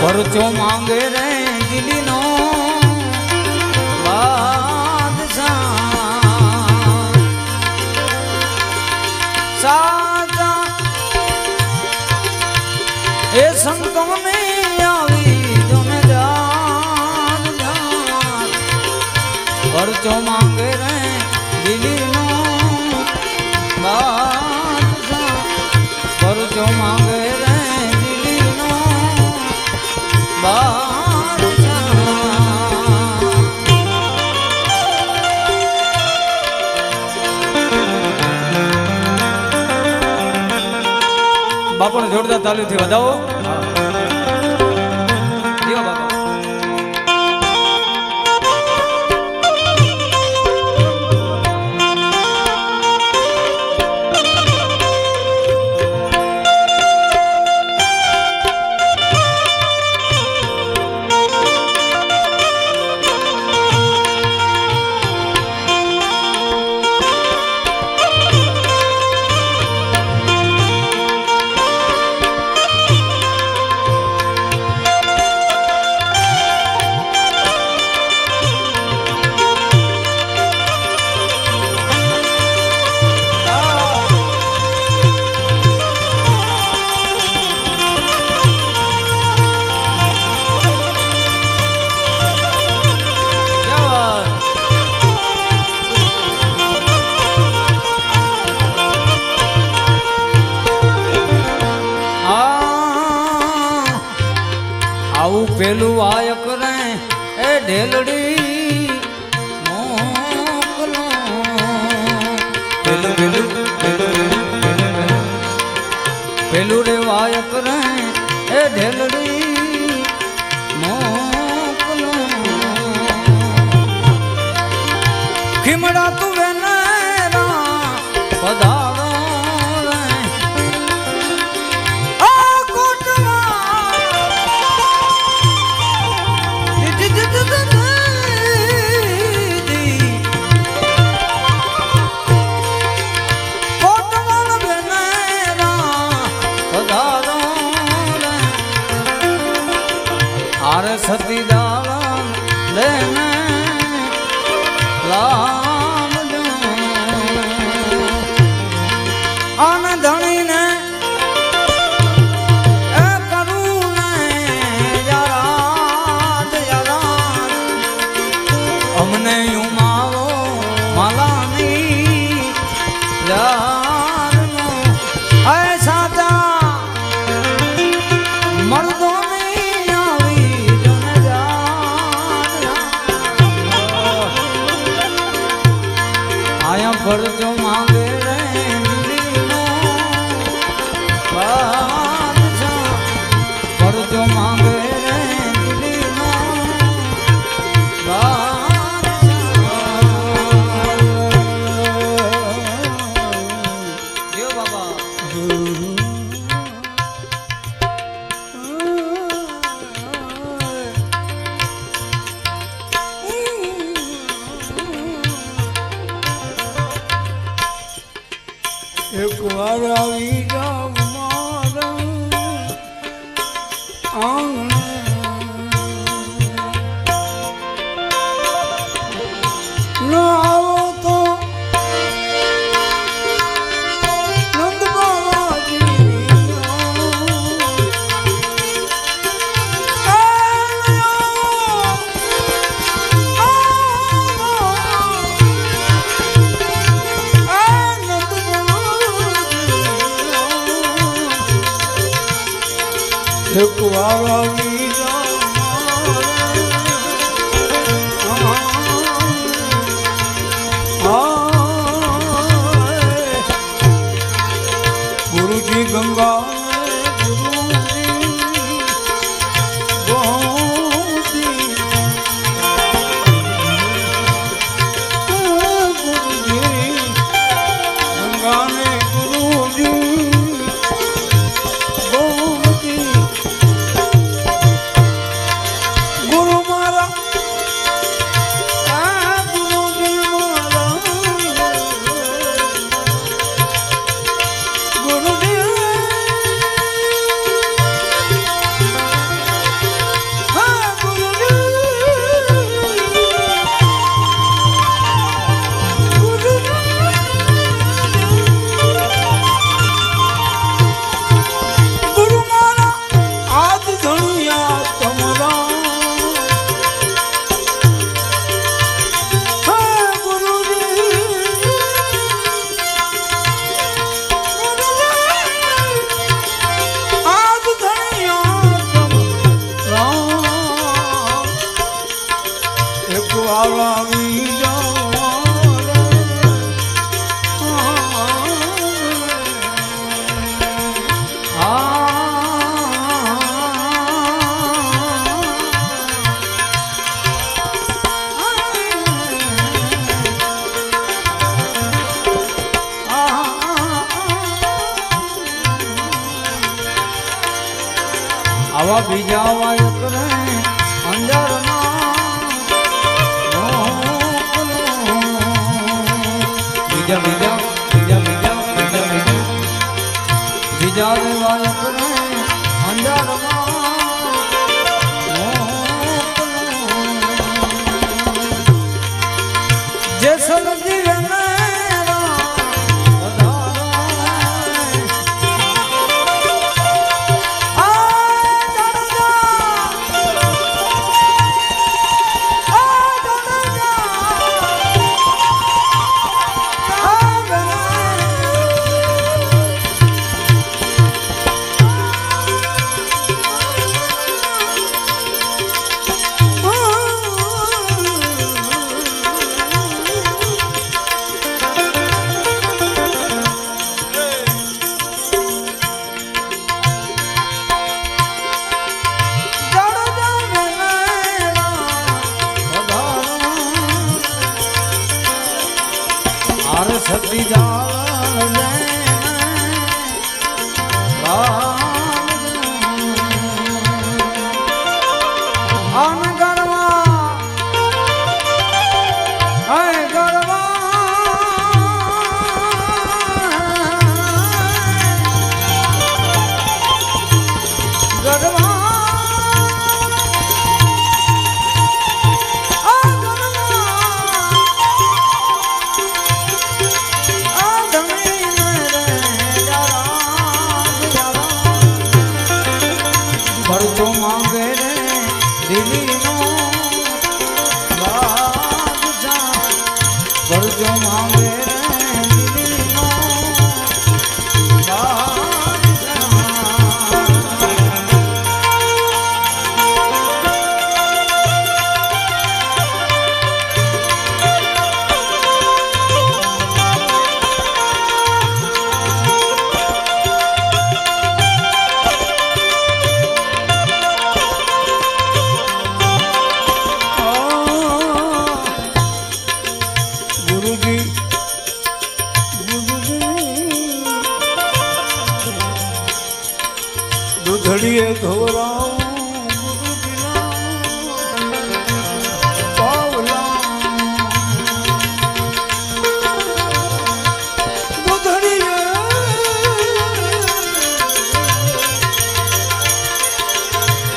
પરચો માંગે રે દિલીનો એ સંતોને ને આવી જો ને જાન. પરચો માંગે બાપુને જોરદાર તાલીમથી વધાવો. ઢેલું આયક રે એ ઢેલડી સતી માંગે. આવા બીજા વાયક રે અંજારના બીજા બીજા બીજા બીજા બીજા. બીજા આર સતી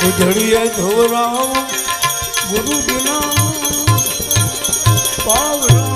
દૂધડીએ ધોરાવું ગુરુ બિના તેના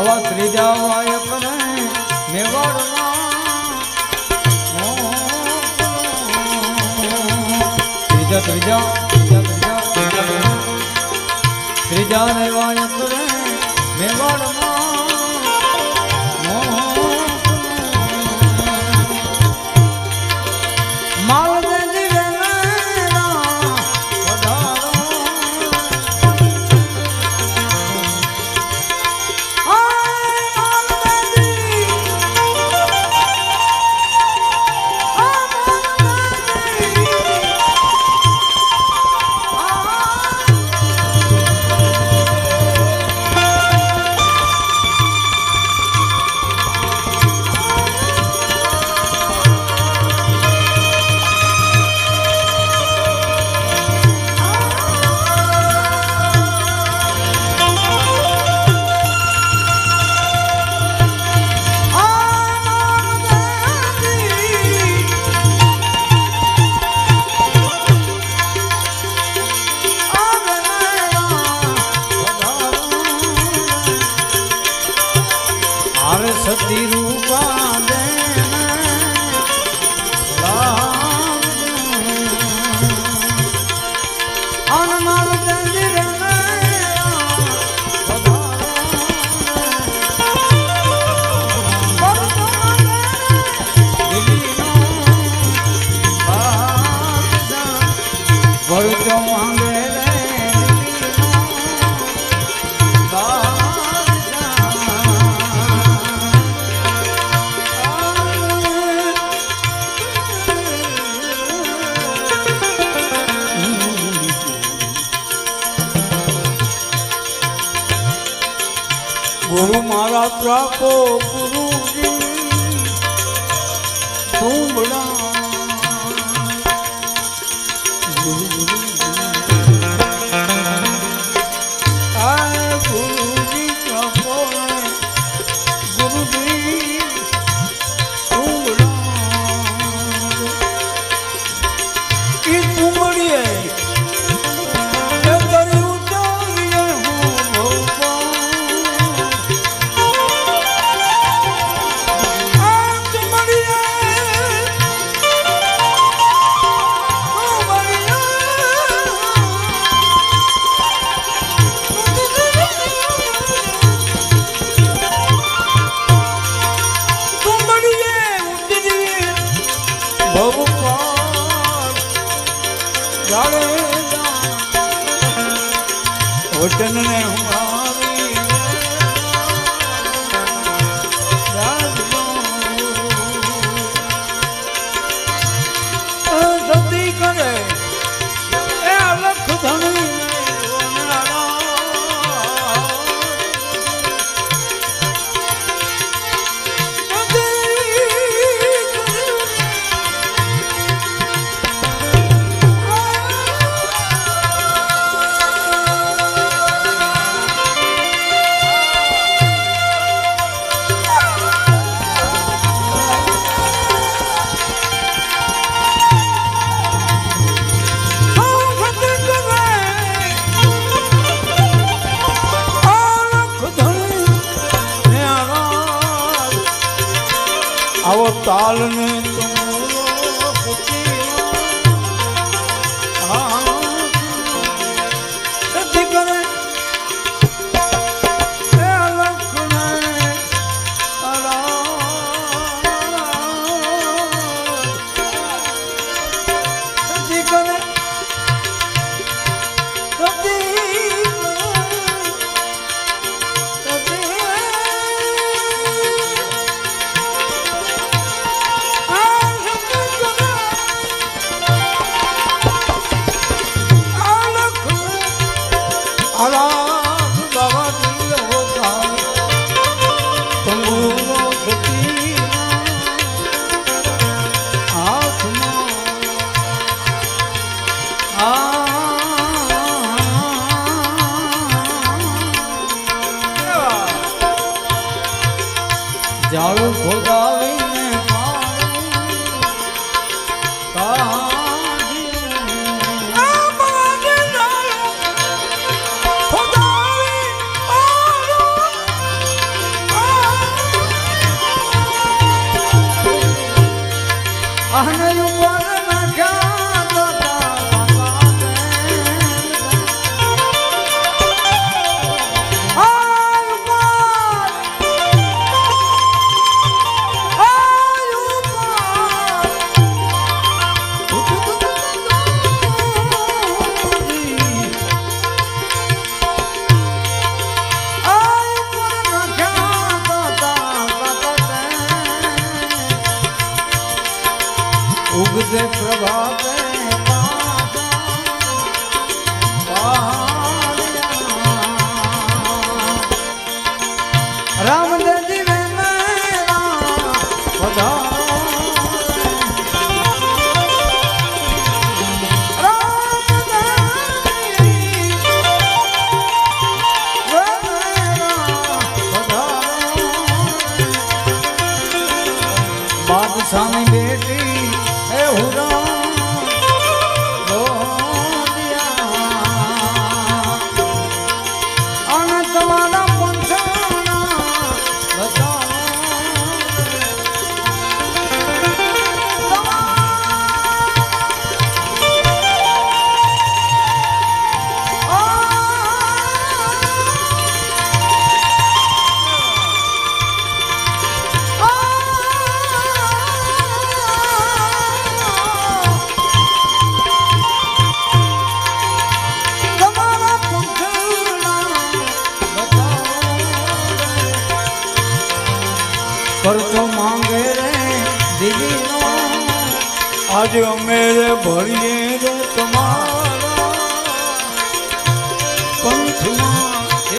આવા ત્રીજા વાયક ને ત્રીજા ત્રીજા ત્રીજા ત્રીજા ત્રીજા ને વાયક ને મેવાડમાં તું બડા ગુરુ આવો તાલ ને